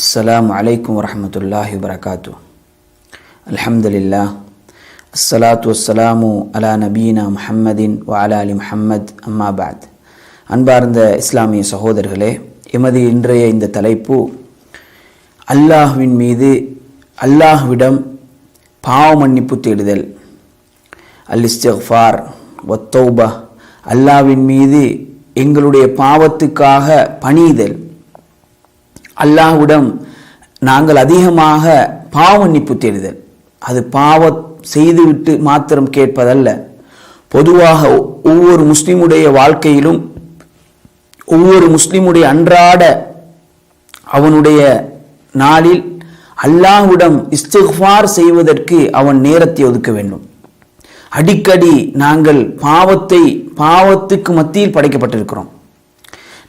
السلام عليكم ورحمة الله وبركاته الحمد لله الصلاة والسلام على نبينا محمد وعلى آل محمد أما بعد அன்பார்ந்த இஸ்லாமிய சகோதரர்களே எமது இன்றைய இந்த தலைப்பு அல்லாஹ்வின் மீது அல்லாஹ்விடம் பாவ மன்னிப்பு தேடுதல் அல் இஸ்திஃபார் ஒத்தௌபா அல்லாஹ்வின் மீது எங்களுடைய பாவத்துக்காக பணிதல் அல்லாஹ்விடம் நாங்கள் அதிகமாக பாவ மன்னிப்பு தேடுதல். அது பாவ செய்துவிட்டு மாத்திரம் கேட்பதல்ல. பொதுவாக ஒவ்வொரு முஸ்லிமுடைய வாழ்க்கையிலும் ஒவ்வொரு முஸ்லிமுடைய அன்றாட அவனுடைய நாளில் அல்லாஹ்விடம் இஸ்திஃபார் செய்வதற்கு அவன் நேரத்தை ஒதுக்க வேண்டும். அடிக்கடி நாங்கள் பாவத்தை பாவத்துக்கு மத்தியில் படைக்கப்பட்டிருக்கிறோம்.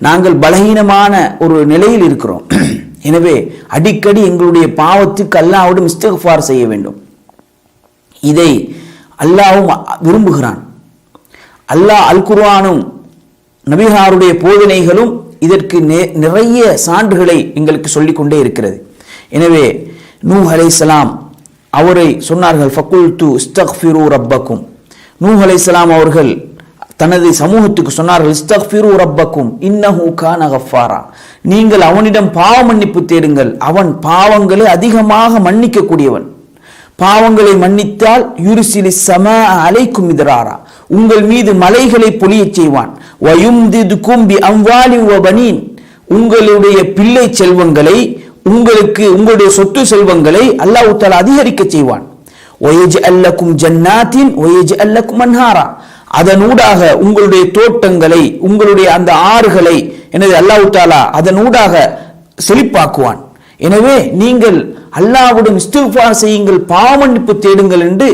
நாங்கள் பலகீனமான ஒரு நிலையில் இருக்கிறோம். எனவே அடிக்கடி எங்களுடைய பாவத்துக்கு அல்லாஹ்விடம் இஸ்திஃபார் செய்ய வேண்டும். இதை அல்லாவும் விரும்புகிறான். அல்லாஹ் அல் குர்ஆனும் நபிகாருடைய போதனைகளும் இதற்கு நிறைய சான்றுகளை எங்களுக்கு சொல்லிக் கொண்டே இருக்கிறது. எனவே நூ அலைசலாம் அவரை சொன்னார்கள் ஃபக்குல் து இஸ்தக்ஃபிரு ரப்பக்கும். நூ அலைசலாம் அவர்கள் தனது சமூகத்துக்கு சொன்னார்கள் இஸ்தக்ஃபிரு ரப்பக்கும் இன்னஹு கான கஃபாரா நீங்கள் அவனிடம் பாவ மன்னிப்பு தேடுங்கள். அவன் பாவங்களை அதிகமாக மன்னிக்கக்கூடியவன். பாவங்களை மன்னித்தால் யுரிசிலி சம அலைக்கும் இதராரா உங்கள் மீது மலைகளை பொழியச் செய்வான். வயும் திது கும்பி அம்வாலி வபனீன் உங்களுடைய பிள்ளை செல்வங்களை உங்களுக்கு உங்களுடைய சொத்து செல்வங்களை அல்லாஹ் தாலா அதிகரிக்க செய்வான். ஒயஜ் அல்லக்கும் ஜன்னாத்தின் ஒயஜ் அல்லக்கும் அன்ஹாரா. அதனூடாக உங்களுடைய தோட்டங்களை உங்களுடைய அந்த ஆறுகளை எனது அல்லாஹ் தாலா அதனூடாக செழிப்பாக்குவான். எனவே நீங்கள் அல்லாவுடன் இஸ்திஃபார் செய்யுங்கள் பாவமன்னிப்பு தேடுங்கள் என்று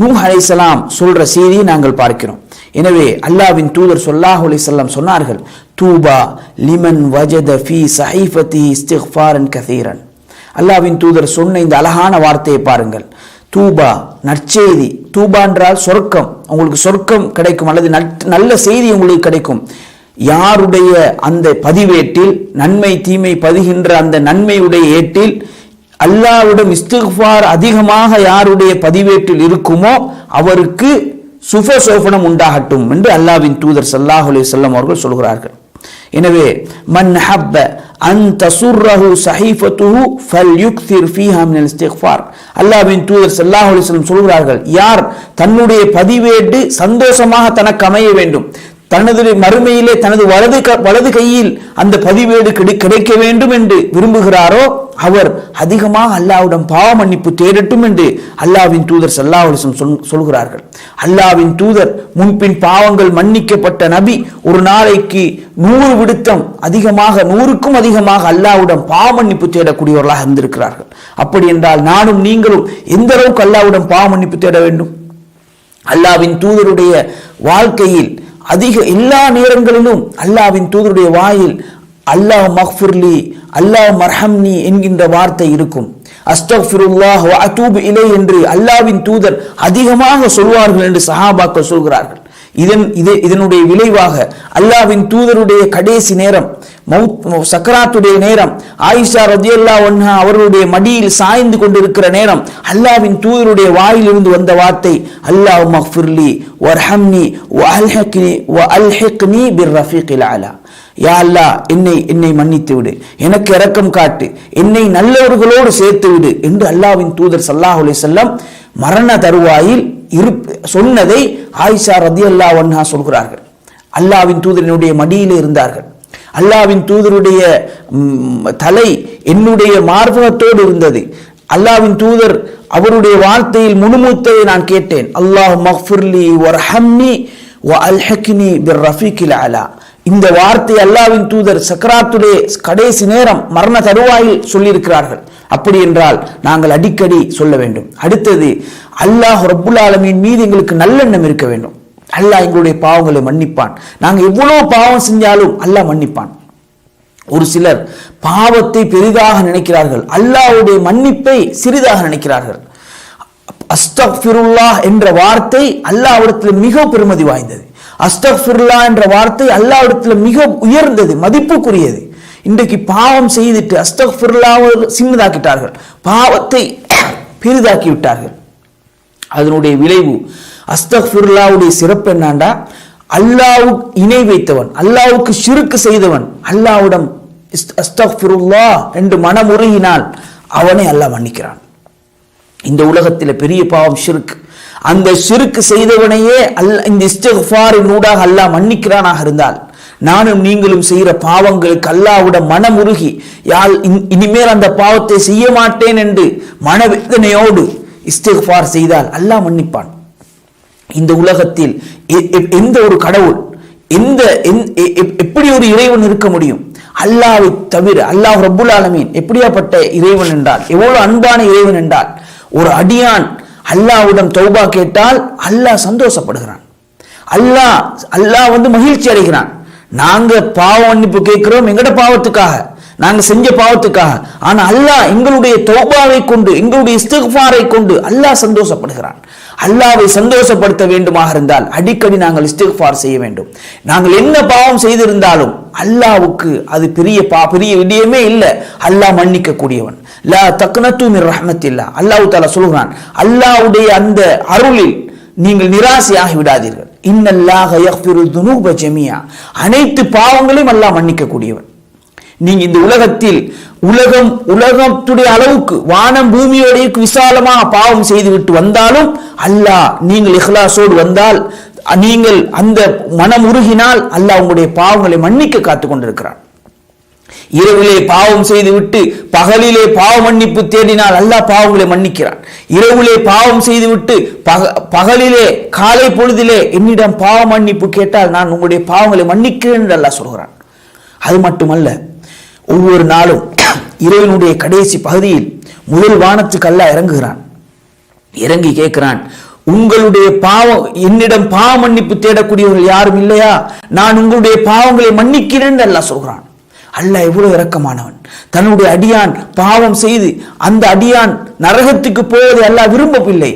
நூ அலைசலாம் சொல்ற செய்தியை நாங்கள் பார்க்கிறோம். எனவே அல்லாவின் தூதர் சொல்லாஹ் அலிசல்லாம் சொன்னார்கள் தூபா லிமன் வஜத ஃபி சஹிஃபதி இஸ்திஃபாரன் கதீரன் அல்லாவின் தூதர் சொன்ன இந்த அழகான வார்த்தையை பாருங்கள். தூபா நற்செய்தி. தூபா என்றால் சொர்க்கம். உங்களுக்கு சொர்க்கம் கிடைக்கும் அல்லது நல்ல செய்தி உங்களுக்கு கிடைக்கும். யாருடைய அந்த பதிவேட்டில் நன்மை தீமை பதிகின்ற அந்த நன்மையுடைய ஏட்டில் அல்லாவிடம் இஸ்திஃபார் அதிகமாக யாருடைய பதிவேட்டில் இருக்குமோ அவருக்கு சுபசோபனம் உண்டாகட்டும் என்று அல்லாவின் தூதர் சல்லாஹ் அலி சொல்லம் அவர்கள் சொல்கிறார்கள். எனவே மன் ஹப்ப அன் சுர்ரஹு சஹீஃபத்துஹு ஃபல் யுக்திர் ஃபீஹா மினல் இஸ்திக்ஃபார். அல்லாஹ்வின் தூதர் ஸல்லல்லாஹு அலைஹி வஸல்லம் சொல்கிறார்கள் யார் தன்னுடைய பதிவேடு சந்தோஷமாக தனக்கு அமைய வேண்டும் தனது மறுமையிலே தனது வலது வலது கையில் அந்த பதிவேடு கிடைக்க வேண்டும் என்று விரும்புகிறாரோ அவர் அதிகமாக அல்லாவிடம் பாவ மன்னிப்பு தேடட்டும் என்று அல்லாவின் தூதர் சல்லாஹலிசம் சொல்கிறார்கள். அல்லாவின் தூதர் முன்பின் பாவங்கள் மன்னிக்கப்பட்ட நபி ஒரு நாளைக்கு நூறு விடுத்தம் அதிகமாக நூறுக்கும் அதிகமாக அல்லாவிடம் பாவ மன்னிப்பு தேடக்கூடியவர்களாக இருந்திருக்கிறார்கள். அப்படி என்றால் நானும் நீங்களும் எந்த அளவுக்கு அல்லாவிடம் பாவ மன்னிப்பு தேட வேண்டும்? அல்லாவின் தூதருடைய வாழ்க்கையில் அதிக எல்லா நேரங்களிலும் அல்லாவின் தூதருடைய வாயில் அல்லாஹ் மஹ்ஃபுர்லி அல்லாஹ் மர்ஹம்னி என்கின்ற வார்த்தை இருக்கும். அஸ்தஃபிருல்லாஹ் வ அத்தூபு இலை என்று அல்லாவின் தூதர் அதிகமாக சொல்வார்கள் என்று சஹாபாக்கள் சொல்கிறார்கள். இதன் இது இதனுடைய விளைவாக அல்லாவின் தூதருடைய கடைசி நேரம் மவுத் சக்கராத்துடைய நேரம் ஆயிஷா ரதியல்லா ஒன்ஹா அவர்களுடைய மடியில் சாய்ந்து கொண்டிருக்கிற நேரம் அல்லாவின் தூதருடைய வாயிலிருந்து வந்த வார்த்தை அல்லாஹ் மஃபிர்லி வர்ஹம்னி வ அல்ஹக்னி வ அல்ஹக்னி பிர் ரஃபீகில் அலா. யா அல்லா என்னை என்னை மன்னித்து விடு. எனக்கு இரக்கம் காட்டு. என்னை நல்லவர்களோடு சேர்த்து விடு என்று அல்லாவின் தூதர் சல்லாஹ் அலி செல்லம் மரண தருவாயில் இரு சொன்னதை ஆயிஷா ரதி அல்லா ஒன்னா சொல்கிறார்கள். அல்லாவின் தூதரினுடைய மடியில் இருந்தார்கள். அல்லாவின் தூதருடைய தலை என்னுடைய மார்பகத்தோடு இருந்தது. அல்லாவின் தூதர் அவருடைய வார்த்தையில் முணுமுத்தை நான் கேட்டேன். அல்லாஹ் மஃபுர்லி ஒர் ஹம்மி வ அல்ஹக்னி பிர் ரஃபீக்கில் அலா. இந்த வார்த்தை அல்லாவின் தூதர் சக்கராத்துடைய கடைசி நேரம் மரண தருவாயில் சொல்லியிருக்கிறார்கள். அப்படி என்றால் நாங்கள் அடிக்கடி சொல்ல வேண்டும். அடுத்தது அல்லாஹ் ரப்புல் ஆலமின் மீது எங்களுக்கு நல்லெண்ணம் இருக்க வேண்டும். அல்லாஹ் எங்களுடைய பாவங்களை மன்னிப்பான். நாங்கள் எவ்வளவு பாவம் செஞ்சாலும் அல்லாஹ் மன்னிப்பான். ஒரு சிலர் பாவத்தை பெரிதாக நினைக்கிறார்கள். அல்லாஹ்வுடைய மன்னிப்பை சிறிதாக நினைக்கிறார்கள். அஸ்தக்ஃபிருல்லா என்ற வார்த்தை அல்லாவிடத்தில் மிக பெருமதி வாய்ந்தது. அஸ்தக்ஃபிருல்லா என்ற வார்த்தை அல்லாவிடத்தில் மிக உயர்ந்தது மதிப்புக்குரியது. இன்றைக்கு பாவம் செய்துட்டு அஸ்தக்ஃபிருல்லாவை சின்னதாக்கிட்டார்கள். பாவத்தை பெரிதாக்கி விட்டார்கள் அதனுடைய விளைவு அஸ்தஃபுர்லாவுடைய சிறப்பு என்னண்டா? அல்லாவுக்கு இணை வைத்தவன் அல்லாவுக்கு சிறுக்கு செய்தவன் அல்லாவிடம் இஸ்த்- என்று மனமுறையினால் அவனை அல்லாஹ் மன்னிக்கிறான். இந்த உலகத்தில் பெரிய பாவம் சிறுக்கு. அந்த சிறுக்கு செய்தவனையே அல்ல இந்த இஸ்தஃபாரின் ஊடாக அல்லாஹ் மன்னிக்கிறானாக இருந்தால் நானும் நீங்களும் செய்கிற பாவங்களுக்கு அல்லாஹ்விடம் மனமுருகி யாழ் இன்- இனிமேல் அந்த பாவத்தை செய்ய மாட்டேன் என்று மனவேதனையோடு இஸ்திஃபார் செய்தால் அல்லாஹ் மன்னிப்பான். இந்த உலகத்தில் எ- எந்த ஒரு கடவுள் எந்த எந்- எ- எப்படி ஒரு இறைவன் இருக்க முடியும்? அல்லாவை தவிர அல்லாஹ் ரபுல் ஆலமீன் எப்படியாப்பட்ட இறைவன் என்றால் எவ்வளவு அன்பான இறைவன் என்றால் ஒரு அடியான் அல்லாஹ்விடம் தௌபா கேட்டால் அல்லாஹ் சந்தோஷப்படுகிறான். அல்லாஹ் அல்லாஹ் வந்து மகிழ்ச்சி அடைகிறான். நாங்க பாவ மன்னிப்பு கேட்கிறோம் எங்கட பாவத்துக்காக. நாங்க செஞ்ச பாவத்துக்காக. ஆனா அல்லாஹ் எங்களுடைய தௌபாவை கொண்டு எங்களுடைய இஸ்திக்ஃபாரை கொண்டு அல்லாஹ் சந்தோஷப்படுகிறான். அல்லாவை சந்தோஷப்படுத்த வேண்டுமாக இருந்தால் அடிக்கடி நாங்கள் இஸ்திக்ஃபார் செய்ய வேண்டும். நாங்கள் என்ன பாவம் செய்திருந்தாலும் அல்லாவுக்கு அது பெரிய பா பெரிய விடயமே இல்லை. அல்லாஹ் மன்னிக்க கூடியவன் லா தக்னத்து மிர் ரஹ்மத்தில்லா. அல்லாஹ் தாலா சொல்கிறான் அல்லாஹ்வுடைய அந்த அருளில் நீங்கள் நிராசையாகி விடாதீர்கள். இன்னல்லாக யக்ஃபிரு துனூப ஜெமியா அனைத்து பாவங்களையும் அல்லாஹ் மன்னிக்க கூடியவன் நீங்க இந்த உலகத்தில் உலகம் உலகத்துடைய அளவுக்கு வானம் பூமியோடைய விசாலமாக பாவம் செய்துவிட்டு வந்தாலும் அல்லாஹ் நீங்கள் இஹ்லாசோடு வந்தால் நீங்கள் அந்த மனம் உருகினால் அல்லாஹ் உங்களுடைய பாவங்களை மன்னிக்க காத்துக் கொண்டிருக்கிறான். இரவிலே பாவம் செய்துவிட்டு பகலிலே பாவ மன்னிப்பு தேடினால் அல்லாஹ் பாவங்களை மன்னிக்கிறான். இரவுலே பாவம் செய்துவிட்டு பக பகலிலே காலை பொழுதிலே என்னிடம் பாவ மன்னிப்பு கேட்டால் நான் உங்களுடைய பாவங்களை மன்னிக்கிறேன் என்று சொல்கிறான். அது மட்டுமல்ல ஒவ்வொரு நாளும் இறைவனுடைய கடைசி பகுதியில் முதல் வானத்துக்கு இறங்குகிறான். இறங்கி கேட்கிறான் உங்களுடைய பாவம் என்னிடம் பாவ மன்னிப்பு தேடக்கூடியவர்கள் யாரும் இல்லையா? நான் உங்களுடைய பாவங்களை மன்னிக்கிறேன் என்று சொல்கிறான். அல்ல எவ்வளவு இரக்கமானவன். தன்னுடைய அடியான் பாவம் செய்து அந்த அடியான் நரகத்துக்கு போவதை அல்லாஹ் விரும்பவில்லை.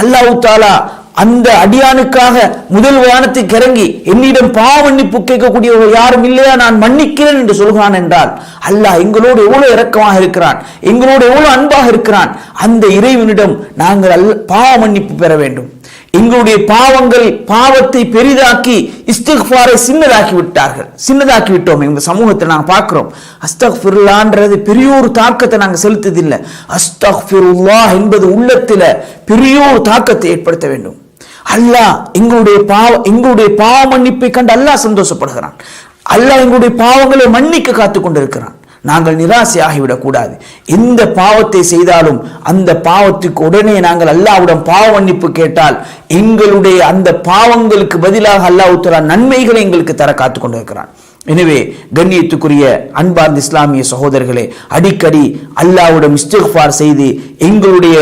அல்லாஹ் தாலா அந்த அடியானுக்காக முதல் வானத்துக்கு இறங்கி என்னிடம் பாவ மன்னிப்பு கேட்கக்கூடியவர்கள் யாரும் இல்லையா? நான் மன்னிக்கிறேன் என்று சொல்கிறான் என்றால் அல்லாஹ் எங்களோடு எவ்வளவு இரக்கமாக இருக்கிறான் எங்களோடு எவ்வளவு அன்பாக இருக்கிறான் அந்த இறைவனிடம் நாங்கள் அல் பாவ மன்னிப்பு பெற வேண்டும். எங்களுடைய பாவங்கள் பாவத்தை பெரிதாக்கி இஸ்திக்ஃபாரை சின்னதாக்கி விட்டார்கள் சின்னதாக்கி விட்டோம் எங்கள் சமூகத்தை நாங்கள் பார்க்கிறோம். அஸ்தக்ஃபிருல்லான்றது பெரிய ஒரு தாக்கத்தை நாங்கள் செலுத்ததில்லை. அஸ்தக்ஃபிருல்லா என்பது உள்ளத்தில் பெரிய ஒரு தாக்கத்தை ஏற்படுத்த வேண்டும். அல்லாஹ் எங்களுடைய பாவ எங்களுடைய பாவ மன்னிப்பை கண்டு அல்லாஹ் சந்தோஷப்படுகிறான். அல்லாஹ் எங்களுடைய பாவங்களை மன்னிக்க காத்துக் கொண்டிருக்கிறான் நாங்கள் நிராசையாகிவிடக்கூடாது. எந்த பாவத்தை செய்தாலும் அந்த பாவத்துக்கு உடனே நாங்கள் அல்லாஹ்விடம் பாவ மன்னிப்பு கேட்டால் எங்களுடைய அந்த பாவங்களுக்கு பதிலாக அல்லாஹ் நன்மைகளை எங்களுக்கு தர காத்து கொண்டிருக்கிறான் எனவே கண்ணியத்துக்குரிய அன்பார்ந்த இஸ்லாமிய சகோதரர்களே அடிக்கடி அல்லாவுடன் இஸ்திஃபார் செய்து எங்களுடைய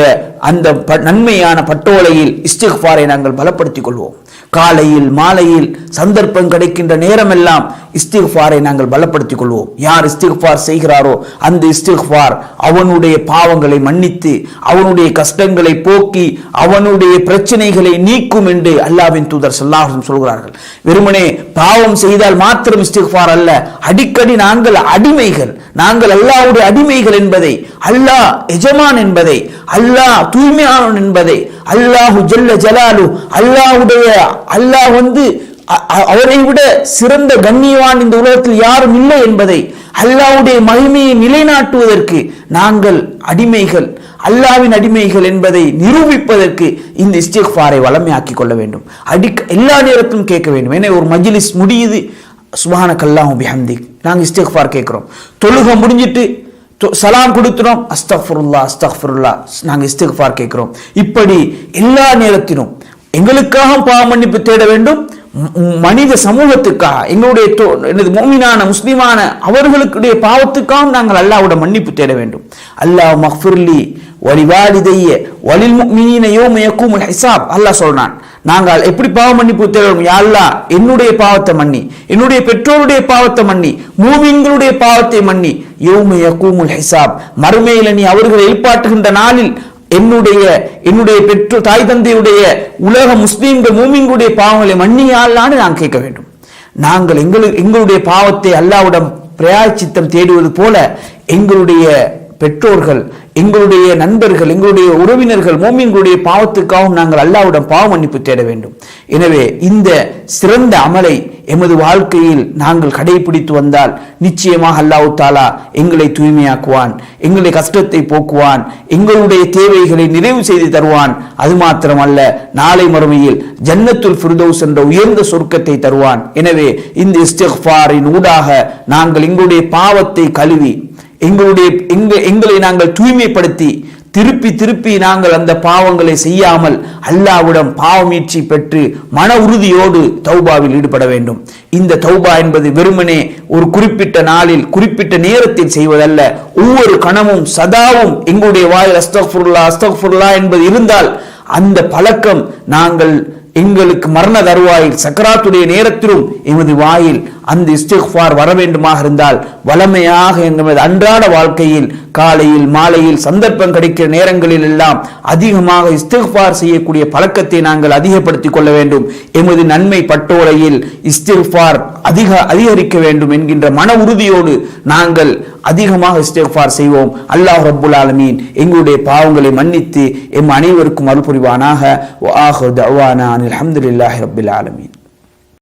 அந்த நன்மையான பட்டோலையில் இஸ்திஃபாரை நாங்கள் பலப்படுத்திக் கொள்வோம். காலையில் மாலையில் சந்தர்ப்பம் கிடைக்கின்ற நேரமெல்லாம் இஸ்திக்ஃபாரை நாங்கள் பலப்படுத்திக் கொள்வோம் யார் இஸ்திக்ஃபார் செய்கிறாரோ அந்த இஸ்திக்ஃபார் அவனுடைய பாவங்களை மன்னித்து அவனுடைய கஷ்டங்களை போக்கி அவனுடைய பிரச்சனைகளை நீக்கும் என்று அல்லாஹ்வின் தூதர் ஸல்லல்லாஹு சொல்கிறார்கள். வெறுமனே பாவம் செய்தால் மாத்திரம் இஸ்திக்ஃபார் அல்ல. அடிக்கடி நாங்கள் அடிமைகள். நாங்கள் அல்லாஹ்வுடைய அடிமைகள் என்பதை அல்லாஹ் எஜமான் என்பதை அல்லாஹ் தூய்மையானவன் என்பதை அல்லாஹு ஜல்ல ஜலாலு அல்லாஹுடைய அல்லாஹ் வந்து அவரை விட சிறந்த கண்ணியவான் இந்த உலகத்தில் யாரும் இல்லை என்பதை அல்லாவுடைய மகிமையை நிலைநாட்டுவதற்கு நாங்கள் அடிமைகள் அல்லாவின் அடிமைகள் என்பதை நிரூபிப்பதற்கு இந்த இஸ்டிஃபாரை வளமையாக்கி கொள்ள வேண்டும். அடிக்க எல்லா நேரத்திலும் கேட்க வேண்டும். ஏன்னா ஒரு மஜிலிஸ் முடியுது. சுபான அல்லாஹு பிஹந்தி நாங்கள் இஸ்டிஃபார் கேட்குறோம். தொழுகை முடிஞ்சிட்டு தொ- சலாம் கொடுத்துறோம் அஸ்தஃபுருல்லா அஸ்தஃபுருல்லா நாங்கள் இஸ்திக்ஃபார் கேட்குறோம். இப்படி எல்லா நேரத்திலும் எங்களுக்காக பாவ மன்னிப்பு தேட வேண்டும். மனித சமூகத்துக்காக எங்களுடைய எனது மோமினான முஸ்லிமான அவர்களுடைய பாவத்துக்காக நாங்கள் அல்லாவோட மன்னிப்பு தேட வேண்டும். அல்லாஹ் மஹ்ஃபுர்லி வலிவாலிதைய வலில் முக்மினீன யோம யக்கூமுல் ஹிசாப். அல்லாஹ் சொல்றான் நாங்கள் எப்படி பாவ மன்னிப்பு தேடணும் யாழ்லா என்னுடைய பாவத்தை மன்னி என்னுடைய பெற்றோருடைய பாவத்தை மன்னி மூமின்களுடைய பாவத்தை மன்னி. யௌம யக்கூமுல் ஹிசாப். மறுமையில் நீ அவர்களை எழுப்பாட்டுகின்ற நாளில் என்னுடைய என்னுடைய பெற்றோர் தாய் தந்தையுடைய உலக முஸ்லீம்கள் மூமின்களுடைய பாவங்களை மன்னியாலான்னு நான் கேட்க வேண்டும். நாங்கள் எங்களுக்கு எங்களுடைய பாவத்தை அல்லாவிடம் பிரயாச்சித்தம் தேடுவது போல எங்களுடைய பெற்றோர்கள் எங்களுடைய நண்பர்கள் எங்களுடைய உறவினர்கள் மோமின்களுடைய பாவத்துக்காகவும் நாங்கள் அல்லாவிடம் பாவ மன்னிப்பு தேட வேண்டும். எனவே இந்த சிறந்த அமலை எமது வாழ்க்கையில் நாங்கள் கடைபிடித்து வந்தால் நிச்சயமாக அல்லாஹ் தாலா எங்களை தூய்மையாக்குவான் எங்களுடைய கஷ்டத்தை போக்குவான் எங்களுடைய தேவைகளை நிறைவு செய்து தருவான். அது மாத்திரமல்ல நாளை மறுமையில் ஜன்னத்துல் ஃபிர்தௌஸ் என்ற உயர்ந்த சொர்க்கத்தை தருவான். எனவே இந்த இஸ்திஃபாரின் ஊடாக நாங்கள் எங்களுடைய பாவத்தை கழுவி எங்களுடைய எங்களை நாங்கள் தூய்மைப்படுத்தி திருப்பி திருப்பி நாங்கள் அந்த பாவங்களை செய்யாமல் அல்லாவிடம் பாவமீட்சி பெற்று மன உறுதியோடு தௌபாவில் ஈடுபட வேண்டும். இந்த தௌபா என்பது வெறுமனே ஒரு குறிப்பிட்ட நாளில் குறிப்பிட்ட நேரத்தில் செய்வதல்ல. ஒவ்வொரு கணமும் சதாவும் எங்களுடைய வாயில் அஸ்தக்ஃபுல்லா அஸ்தக்ஃபுல்லா என்பது இருந்தால் அந்த பழக்கம் நாங்கள் எங்களுக்கு மரண தருவாயில் சக்கராத்துடைய நேரத்திலும் எமது வாயில் அந்த இஸ்திஃபார் வர வேண்டுமாக இருந்தால் வளமையாக எமது அன்றாட வாழ்க்கையில் காலையில் மாலையில் சந்தர்ப்பம் கிடைக்கிற நேரங்களில் எல்லாம் அதிகமாக இஸ்திஃபார் செய்யக்கூடிய பழக்கத்தை நாங்கள் அதிகப்படுத்திக் கொள்ள வேண்டும். எமது நன்மை பட்டோலையில் இஸ்திஃபார் அதிக அதிகரிக்க வேண்டும் என்கின்ற மன உறுதியோடு நாங்கள் அதிகமாக இஸ்திஃபார் செய்வோம். அல்லாஹ் ரப்புல் ஆலமீன் எங்களுடைய பாவங்களை மன்னித்து எம் அனைவருக்கும் அருள் புரிவானாக வ ஆலமீன்.